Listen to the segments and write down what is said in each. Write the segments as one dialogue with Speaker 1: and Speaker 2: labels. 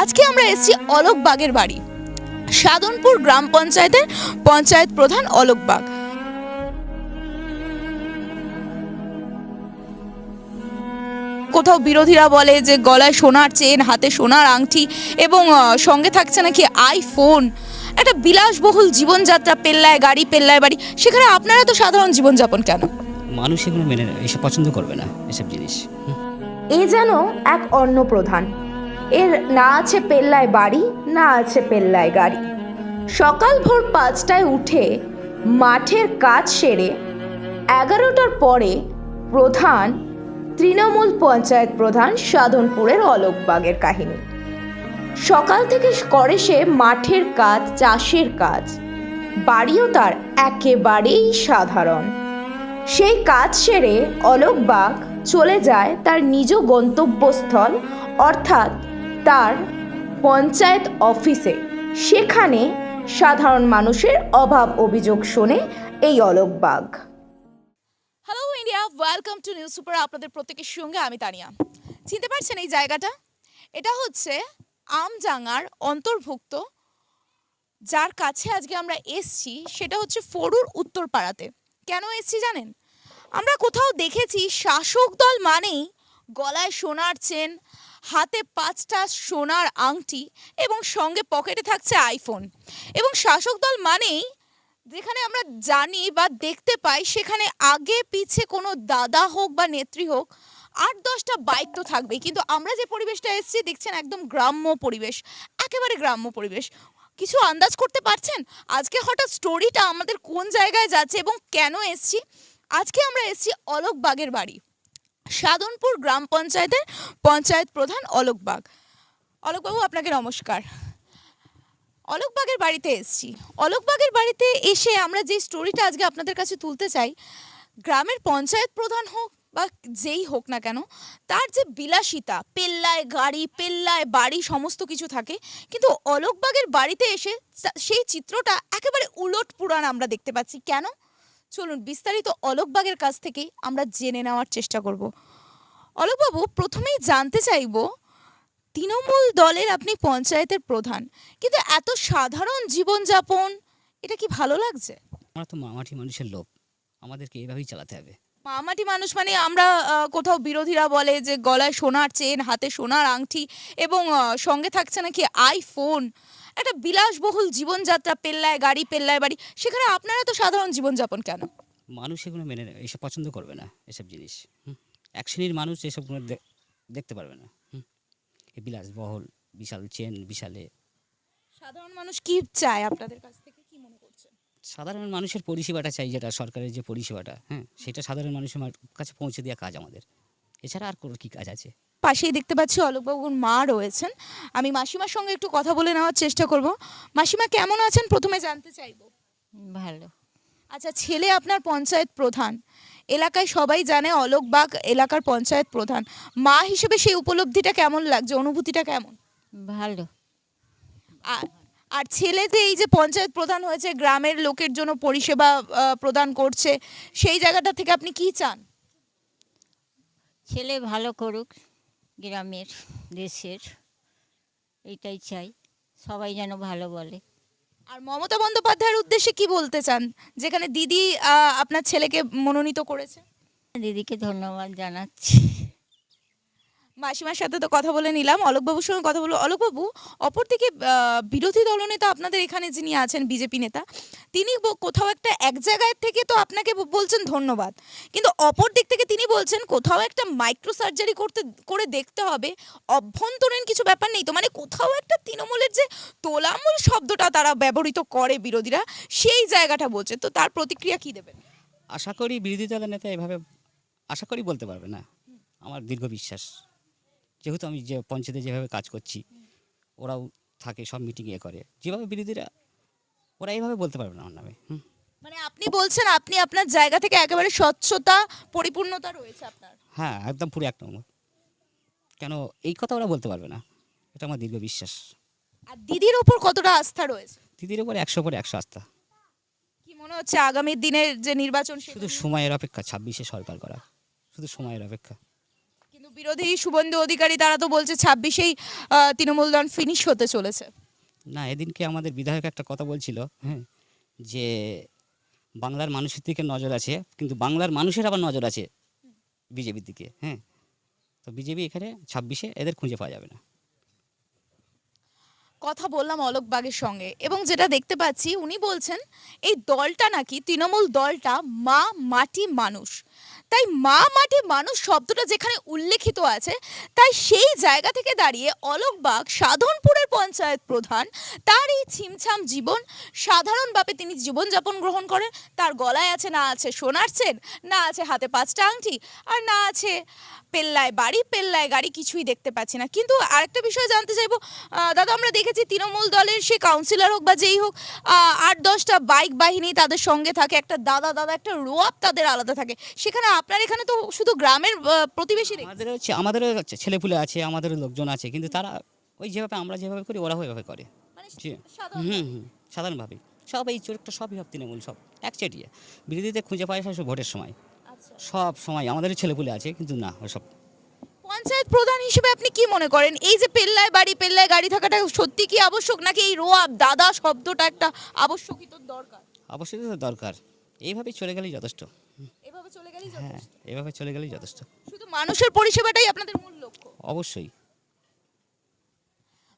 Speaker 1: আজকে আমরা এসেছি অলোক বাগের বাড়ি। সাধনপুর গ্রাম পঞ্চায়েতের পঞ্চায়েত প্রধান অলোক বাগ। কোথাও বিরোধীরা বলে যে গলায় সোনার চেন হাতে সোনার আংটি এবং সঙ্গে থাকছে নাকি আইফোন। একটা বিলাসবহুল জীবনযাত্রা পেল্লায় গাড়ি পেল্লায় বাড়ি। সেখানে আপনারা তো সাধারণ জীবনযাপন কেন?
Speaker 2: মানুষ এগুলো মেনে নেয়, এসব পছন্দ করবে না এসব জিনিস।
Speaker 3: এ যেন এক অন্নপ্রধান। এর না আছে পেল্লায় বাড়ি, না আছে পেল্লায় গাড়ি। সকাল ভোর পাঁচটায় উঠে মাঠের কাজ সেরে এগারোটার পরে প্রধান, তৃণমূল পঞ্চায়েত প্রধান সাধনপুরের অলোকবাগের কাহিনী। সকাল থেকে করে সে মাঠের কাজ, চাষের কাজ। বাড়িও তার একেবারেই সাধারণ। সেই কাজ সেরে অলোকবাগ চলে যায় তার নিজ গন্তব্যস্থল, অর্থাৎ তার পঞ্চায়েত অফিসে। সেখানে সাধারণ মানুষের অভাব অভিযোগ শোনে এই অলোকবাগ
Speaker 1: hello India welcome to news super আপনাদের প্রত্যেকের সঙ্গে আমি তানিয়া। চিনতে পারছেন এই জায়গাটা? এটা হচ্ছে আমজাঙ্গার অন্তর্ভুক্ত। যার কাছে আজকে আমরা এসছি, সেটা হচ্ছে ফরুর উত্তরপাড়াতে। কেন এসছি জানেন? আমরা কোথাও দেখেছি শাসক দল মানেই গলায় সোনার চেন হাতে পাঁচটা সোনার আংটি এবং সঙ্গে পকেটে থাকছে আইফোন। এবং শাসক দল মানেই যেখানে আমরা জানি বা দেখতে পাই, সেখানে আগে, পিছে কোনো দাদা হোক বা নেত্রী হোক, আট, দশটা বাইক তো থাকবেই। কিন্তু আমরা যে পরিবেশটা এসেছি, দেখছেন একদম গ্রাম্য পরিবেশ, একেবারে গ্রাম্য পরিবেশ। কিছু আন্দাজ করতে পারছেন? আজকে হঠাৎ স্টোরিটা আমাদের কোন জায়গায় যাচ্ছে এবং কেন এসছি? আজকে আমরা এসেছি অলোক বাগের বাড়ি। সাধনপুর গ্রাম পঞ্চায়েতের পঞ্চায়েত প্রধান অলোক বাগ। অলোকবাবু আপনাকে নমস্কার। অলোকবাগের বাড়িতে এসেছি। অলোকবাগের বাড়িতে এসে আমরা যে স্টোরিটা আজকে আপনাদের কাছে তুলতে চাই, গ্রামের পঞ্চায়েত প্রধান হোক বা যেই হোক না কেন, তার যে বিলাসিতা, পেল্লায় গাড়ি, পেল্লায় বাড়ি সমস্ত কিছু থাকে, কিন্তু অলোকবাগের বাড়িতে এসে সেই চিত্রটা একেবারে উলট পুরাণ আমরা দেখতে পাচ্ছি। কেন? চলুন বিস্তারিত অলোকবাগের কাছ থেকেই আমরা জেনে নেওয়ার চেষ্টা করব। অলোকবাবু, প্রথমেই জানতে চাইব, তৃণমূল দলের আপনি পঞ্চায়েতের প্রধান, কিন্তু এত সাধারণ জীবনযাপন, এটা কি ভালো লাগছে?
Speaker 2: আমরা তো মামাটি মানুষের লোক আমাদেরকে এভাবেই চালাতে হবে।
Speaker 1: মামাটি মানুষ মানে আমরা কোথাও বিরোধীরা বলে যে গলায় সোনার চেন হাতে সোনার আংটি এবং সঙ্গে থাকছে নাকি আইফোন। একটা বিলাসবহুল জীবনযাত্রা পেল্লায় গাড়ি পেল্লায় বাড়ি সেখানে আপনারা তো সাধারণ জীবনযাপন কেন?
Speaker 2: মানুষ এগুলো মেনে এসব পছন্দ করবে না এসব জিনিস। এক শ্রেণির মানুষ এসবগুলো দেখতে পারবে না বিলাসবহল বিশাল চেন বিশালে।
Speaker 1: সাধারণ মানুষ কি চায় আপনাদের কাছ থেকে কি মনে করছেন
Speaker 2: সাধারণ মানুষের পরিষেবাটা চাই যেটা সরকারের যে পরিষেবাটা হ্যাঁ সেটা সাধারণ মানুষের কাছে পৌঁছে দেওয়া কাজ আমাদের। এছাড়া আর কোনো কী কাজ আছে?
Speaker 1: পাশেই দেখতে পাচ্ছি অলোকবাবুর মা রয়েছেন। আমি মাসিমার সঙ্গে একটু কথা বলে নেওয়ার চেষ্টা করব। মাসিমা কেমন আছেন? প্রথমে জানতে চাইব।
Speaker 4: ভালো।
Speaker 1: আচ্ছা ছেলে আপনার পঞ্চায়েত প্রধান। এলাকায় সবাই জানে অলোকবাগ এলাকার পঞ্চায়েত প্রধান। মা হিসেবে সেই উপলব্ধিটা কেমন লাগছে? অনুভূতিটা কেমন?
Speaker 4: ভালো।
Speaker 1: আর আর ছেলে যে এই যে পঞ্চায়েত প্রধান হয়েছে গ্রামের লোকের জন্য পরিষেবা প্রদান করছে সেই জায়গাটা থেকে আপনি কি চান?
Speaker 4: ছেলে ভালো করুক গ্রামের দেশের এটাই চাই সবাই যেন ভালো বলে।
Speaker 1: আর মমতা বন্দ্যোপাধ্যায়ের উদ্দেশ্যে কি বলতে চান? যেখানে দিদি আপনার ছেলেকে মনোনীত করেছে?
Speaker 4: দিদিকে ধন্যবাদ জানাচ্ছি।
Speaker 1: মাসিমার সাথে তো কথা বলে নিলাম, অলোকবাবুর সঙ্গে কথা বলব। অলোকবাবু, অপরদিকে বিরোধী দলনেতা আপনাদের এখানে যিনি আছেন, বিজেপি নেতা, তিনি কোথাও একটা এক জায়গায় থেকে তো আপনাকে বলছেন ধন্যবাদ। কিন্তু অপর দিক থেকে তিনি বলছেন, কোথাও একটা মাইক্রো সার্জারি করতে, করে দেখতে হবে। অভ্যন্তরীণ কিছু ব্যাপার নেই তো। মানে কোথাও একটা তৃণমূলের যে তোলামূল শব্দটা তারা ব্যবহৃত করে বিরোধীরা, সেই জায়গাটা বলছে। তো তার প্রতিক্রিয়া কি দেবেন?
Speaker 2: আশা করি বিরোধী দলের নেতা এভাবে, আশা করি বলতে পারবে না। আমার দীর্ঘ বিশ্বাস। যেহেতু আমি যে পঞ্চায়েতে যেভাবে কাজ করছি ওরাও থাকে সব মিটিং এ করে। যেভাবে বিরোধীরা ওরা এইভাবে বলতে পারবে না আমার নামে হুম।
Speaker 1: মানে আপনি বলছেন আপনি আপনার জায়গা থেকে একেবারে স্বচ্ছতা পরিপূর্ণতা রয়েছে আপনার।
Speaker 2: হ্যাঁ একদম পুরো এক নম্বর। কেন এই কথা ওরা বলতে পারবে না। এটা আমার দীর্ঘ বিশ্বাস।
Speaker 1: আর দিদির ওপর কতটা আস্থা রয়েছে?
Speaker 2: দিদির উপর একশো পরে একশো আস্থা।
Speaker 1: কি মনে হচ্ছে আগামী দিনের যে নির্বাচন
Speaker 2: শুধু সময়ের অপেক্ষা ছাব্বিশে সরকার করা। শুধু সময়ের অপেক্ষা।
Speaker 1: কিন্তু বিরোধী শুভেন্দু অধিকারী তারা তো বলছে ছাব্বিশেই তৃণমূল দল ফিনিশ হতে চলেছে।
Speaker 2: না এদিনকে আমাদের বিধায়ক একটা কথা বলছিল হ্যাঁ যে বাংলার মানুষের দিকে নজর আছে কিন্তু বাংলার মানুষের আবার নজর আছে বিজেপির দিকে হ্যাঁ। তো বিজেপি এখানে ছাব্বিশে এদের খুঁজে পাওয়া যাবে না।
Speaker 1: কথা বললাম অলোক বাগের সঙ্গে এবং যেটা দেখতে পাচ্ছি উনি বলছেন এই দলটা নাকি তৃণমূল দলটা মা মাটি মানুষ। তাই মা মাটি মানুষ শব্দটা যেখানে উল্লেখিত আছে, তাই সেই জায়গা থেকে দাঁড়িয়ে অলোক বাগ সাধনপুরের পঞ্চায়েত প্রধান, তার এই ছিমছাম জীবন, সাধারণভাবে তিনি জীবনযাপন গ্রহণ করেন, তার গলায় আছে না আছে সোনার চেন, না আছে হাতে পাঁচটা আংটি, আর না আছে পেল্লায় বাড়ি, পেল্লায় গাড়ি, কিছুই দেখতে পাচ্ছি না। কিন্তু আরেকটা বিষয় জানতে চাইব দাদা আমরা দেখেছি তৃণমূল দলের সে কাউন্সিলর হোক বা যেই হোক আট দশটা বাইক বাহিনী তাদের সঙ্গে থাকে, একটা দাদা দাদা, একটা রোয়াব তাদের আলাদা থাকে। সেখানে আপনার এখানে তো শুধু গ্রামের প্রতিবেশী।
Speaker 2: আমাদের হচ্ছে আমাদেরও হচ্ছে ছেলেপুলে আছে আমাদেরও লোকজন আছে কিন্তু তারা ওই যেভাবে আমরা যেভাবে করি ওরা ওইভাবে করে।
Speaker 1: মানে
Speaker 2: হুম হুম সাধারণভাবেই সব এই চোরটা সবই সব তৃণমূল সব একচেটিয়া বিরোধীদের খুঁজে পায় সব ভোটের সময়।
Speaker 1: আচ্ছা।
Speaker 2: সব সময় আমাদেরও ছেলেপুলে আছে কিন্তু না ওসব
Speaker 1: পঞ্চায়েত প্রধান হিসেবে আপনি কি মনে করেন? এই যে পেল্লায় বাড়ি পেল্লায় গাড়ি থাকাটা সত্যি কি আবশ্যক নাকি এই রোয়াব দাদা শব্দটা একটা আবশ্যকীয় দরকার?
Speaker 2: অবশ্যই তো দরকার। এইভাবেই চলে গেলেই যথেষ্ট।
Speaker 1: এভাবে চলে গেলেই
Speaker 2: হ্যাঁ
Speaker 1: যথেষ্ট।
Speaker 2: এভাবে চলে গেলেই যথেষ্ট।
Speaker 1: শুধু মানুষের পরিষেবাটাই আপনাদের মূল লক্ষ্য?
Speaker 2: অবশ্যই।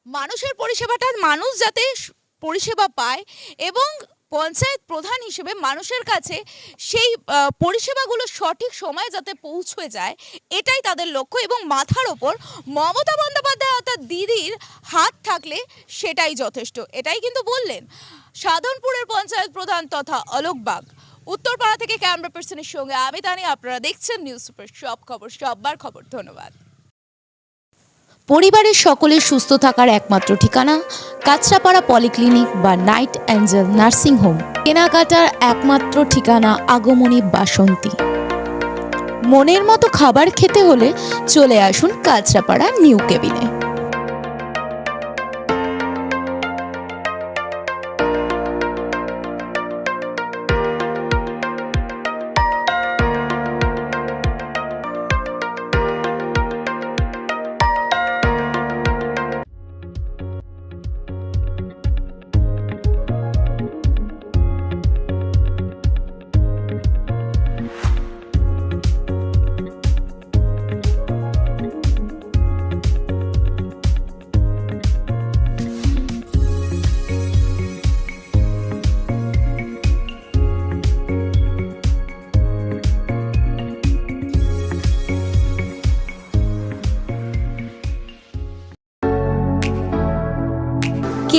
Speaker 1: মানুষের পরিষেবাটা মানুষ যাতে স- পরিষেবা পায় এবং পঞ্চায়েত প্রধান হিসেবে মানুষের কাছে সেই আহ, পরিষেবাগুলো সঠিক সময়ে যাতে পৌঁছে যায় এটাই তাদের লক্ষ্য এবং মাথার ওপর মমতা বন্দ্যোপাধ্যায় অর্থাৎ দিদির হাত থাকলে সেটাই যথেষ্ট। এটাই কিন্তু বললেন সাধনপুরের পঞ্চায়েত প্রধান তথা অলোক বাগ। উত্তরপাড়া থেকে ক্যামেরা পার্সনের সঙ্গে আমি তানি আপনারা দেখছেন নিউজ সুপার সব খবর, সববার খবর। ধন্যবাদ।
Speaker 3: পরিবারের সকলের সুস্থ থাকার একমাত্র ঠিকানা কাঁচরাপাড়া পলিক্লিনিক বা নাইট অ্যাঞ্জেল নার্সিং হোম। কেনাকাটার একমাত্র ঠিকানা আগমনী বাসন্তী। মনের মতো খাবার খেতে হলে চলে আসুন কাঁচরাপাড়া নিউ কেবিনে।